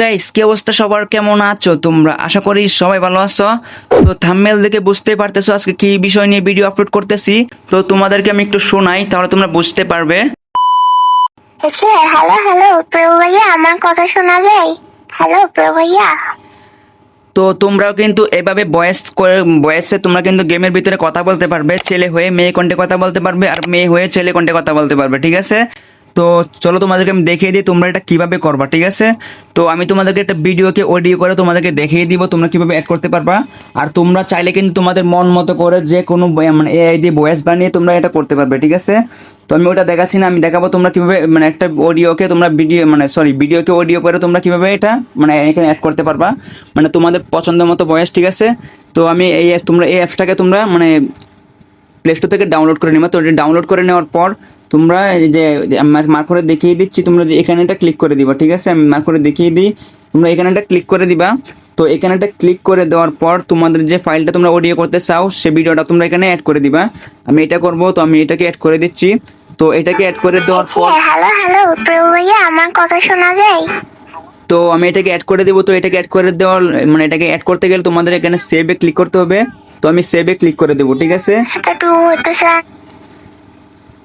Guys কি অবস্থা? সবার কেমন আছো তোমরা? আশা করি সবাই ভালো আছো। তো থাম্বনেল দেখে বুঝতে পারতেছো আজকে কি বিষয় নিয়ে ভিডিও আপলোড করতেছি। তো তোমাদেরকে আমি একটু শোনাই তাহলে তোমরা বুঝতে পারবে। আচ্ছা হ্যালো হ্যালো প্রভু ভাইয়া আমার কথা শোনা যায়? হ্যালো প্রভু ভাইয়া। তো তোমরাও কিন্তু এভাবে বয়স করে বয়সে তোমরা কিন্তু গেমের ভিতরে কথা বলতে পারবে। ছেলে হয়ে মেয়ে কণ্ঠে কথা বলতে পারবে আর মেয়ে হয়ে ছেলে কণ্ঠে কথা বলতে পারবে ঠিক আছে? তো চলো তোমাদেরকে আমি দেখিয়ে দিই তোমরা এটা কীভাবে করবা, ঠিক আছে? তো আমি তোমাদেরকে একটা ভিডিওকে অডিও করে তোমাদেরকে দেখিয়ে দিব তোমরা কীভাবে অ্যাড করতে পারবা। আর তোমরা চাইলে কিন্তু তোমাদের মন মতো করে যে কোনো মানে এআই দিয়ে ভয়েস বানিয়ে তোমরা এটা করতে পারবে, ঠিক আছে? তো আমি ওটা দেখাচ্ছি না, আমি দেখাবো তোমরা কীভাবে মানে একটা অডিওকে তোমরা ভিডিও মানে সরি ভিডিওকে অডিও করে তোমরা কীভাবে এটা মানে এখানে অ্যাড করতে পারবা। মানে তোমাদের পছন্দ মতো বয়স ঠিক আছে? তো আমি এই তোমরা এই অ্যাপসটাকে তোমরা মানে প্লে স্টোর থেকে ডাউনলোড করে নিবা। তো এটা ডাউনলোড করে নেওয়ার পর তোমরা যে মার্ক করে দেখিয়ে দিচ্ছি তোমরা যে এখানে একটা ক্লিক করে দিবা ঠিক আছে? আমি মার্ক করে দেখিয়ে দিই। তোমরা এখানে একটা ক্লিক করে দিবা। তো এখানে একটা ক্লিক করে দেওয়ার পর তোমাদের যে ফাইলটা তোমরা অডিও করতে চাও সে ভিডিওটা তোমরা এখানে অ্যাড করে দিবা। আমি এটা করব তো আমি এটাকে অ্যাড করে দিচ্ছি। তো এটাকে অ্যাড করে দেওয়ার পর হ্যালো হ্যালো প্রভু ভাইয়া আমার কথা শোনা যায়? তো আমি এটাকে অ্যাড করে দেবো। তো এটাকে অ্যাড করে দেওয়ার মানে এটাকে অ্যাড করতে গেলে তোমাদের এখানে সেভে ক্লিক করতে হবে। তো আমি সেভে ক্লিক করে দেবো ঠিক আছে?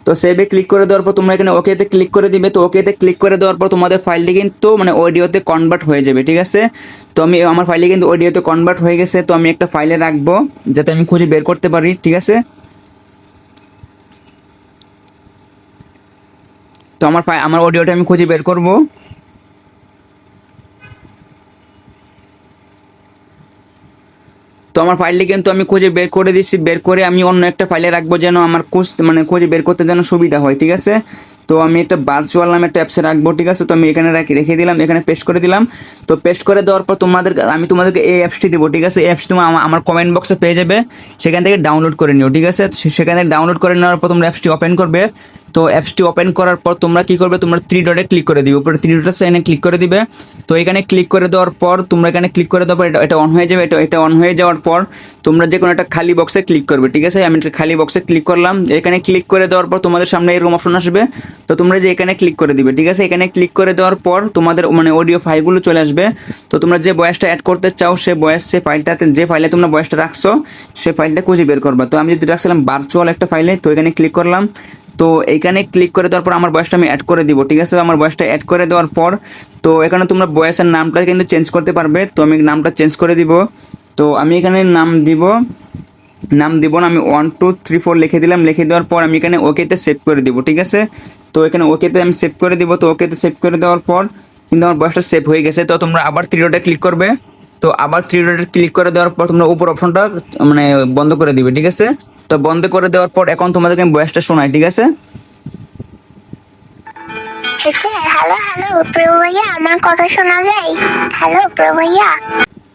তো সেভে ক্লিক করে দেওয়ার পর তোমরা এখানে ওকেতে ক্লিক করে দিবে তো ওকেতে ক্লিক করে দেওয়ার পর তোমাদের ফাইলটি কিন্তু মানে অডিওতে কনভার্ট হয়ে যাবে ঠিক আছে? তো আমি আমার ফাইলটি কিন্তু অডিওতে কনভার্ট হয়ে গেছে তো আমি একটা ফাইলে রাখব যাতে আমি খুঁজে বের করতে পারি ঠিক আছে? তো আমার আমার অডিওটা আমি খুঁজে বের করব। তো আমার ফাইলটি কিন্তু আমি খুঁজে বের করে দিচ্ছি বের করে আমি অন্য একটা ফাইলে রাখব যেন আমার কোচ মানে খুঁজে বের করতে যেন সুবিধা হয়, ঠিক আছে? তো আমি একটা ভার্চুয়াল নামে একটা অ্যাপসে রাখব, ঠিক আছে? তো আমি এখানে রাখি, রেখে দিলাম, এখানে পেস্ট করে দিলাম। তো পেস্ট করে দেওয়ার পর তোমাদের, আমি তোমাদেরকে এই অ্যাপসটি দেবো, ঠিক আছে? এই অ্যাপসটি তোমার আমার- কমেন্ট বক্সে পেয়ে যাবে। সেখান থেকে ডাউনলোড করে নিও, ঠিক আছে? সেখান থেকে ডাউনলোড করে নেওয়ার পর তোমরা অ্যাপসটি ওপেন করবে। তো অ্যাপসটি ওপেন করার পর তোমরা কি করবে? তোমরা থ্রি ডটে ক্লিক করে দিবে। উপরে থ্রি ডটের সাইনে ক্লিক করে দিবে। তো এখানে ক্লিক করে দেওয়ার পর তোমরা এখানে ক্লিক করে দেওয়ার পর এটা অন হয়ে যাবে। এটা এটা অন হয়ে যাওয়ার পর তোমরা যে কোনো একটা খালি বক্সে ক্লিক করবে, ঠিক আছে? আমি খালি বক্সে ক্লিক করলাম। এখানে ক্লিক করে দেওয়ার পর তোমাদের সামনে এরকম অপশন আসবে। তো তোমরা যে এখানে ক্লিক করে দিবে, ঠিক আছে? এখানে ক্লিক করে দেওয়ার পর তোমাদের মানে অডিও ফাইলগুলো চলে আসবে। তো তোমরা যে বয়সটা অ্যাড করতে চাও, সে বয়স সে ফাইলটাতে যে ফাইলে তোমরা বয়সটা রাখছো, সে ফাইলটা খুঁজে বের করবা। তো আমি যদি রাখছিলাম ভার্চুয়াল একটা ফাইলে তো এখানে ক্লিক করলাম। তো এখানে ক্লিক করে দেওয়ার পর আমার বয়সটা আমি অ্যাড করে দিব, ঠিক আছে? আমার বয়সটা অ্যাড করে দেওয়ার পর, তো এখানে তোমরা বয়সের নামটা কিন্তু চেঞ্জ করতে পারবে। তো আমি নামটা চেঞ্জ করে দিব। তো আমি এখানে নাম দিব নাম দিব না, আমি ওয়ান টু থ্রি ফোর লিখে দিলাম। লিখে দেওয়ার পর আমি এখানে ওকেতে সেভ করে দিব, ঠিক আছে? তো এখানে ওকেতে আমি সেভ করে দিব। তো ওকেতে সেভ করে দেওয়ার পর কিন্তু আমার বয়সটা সেভ হয়ে গেছে। তো তোমরা আবার থ্রি ডটে ক্লিক করবে। তো আবার থ্রি ডটে ক্লিক করে দেওয়ার পর তোমরা উপর অপশনটা মানে বন্ধ করে দিবে, ঠিক আছে? তো বন্ধ করে দেওয়ার পর এখন তোমাদেরকে আমি বয়সটা শোনাই ঠিক আছে? হ্যালো হ্যালো প্রভু ভাইয়া আমার কথা শোনা যায়? হ্যালো প্রভু ভাইয়া।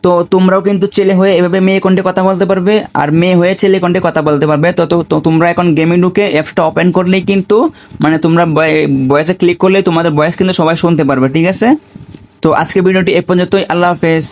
তো তোমরাও কিন্তু ছেলে হয়ে এভাবে মেয়ে কণ্ঠে কথা বলতে পারবে আর মেয়ে হয়ে ছেলে কণ্ঠে কথা বলতে পারবে। তো তোমরা এখন গেমে ঢুকে অ্যাপসটা ওপেন করলেই কিন্তু মানে তোমরা বয়সে ক্লিক করলে তোমাদের বয়স কিন্তু সবাই শুনতে পারবে ঠিক আছে? তো আজকে ভিডিওটি এ পর্যন্তই আল্লাহ হাফেজ।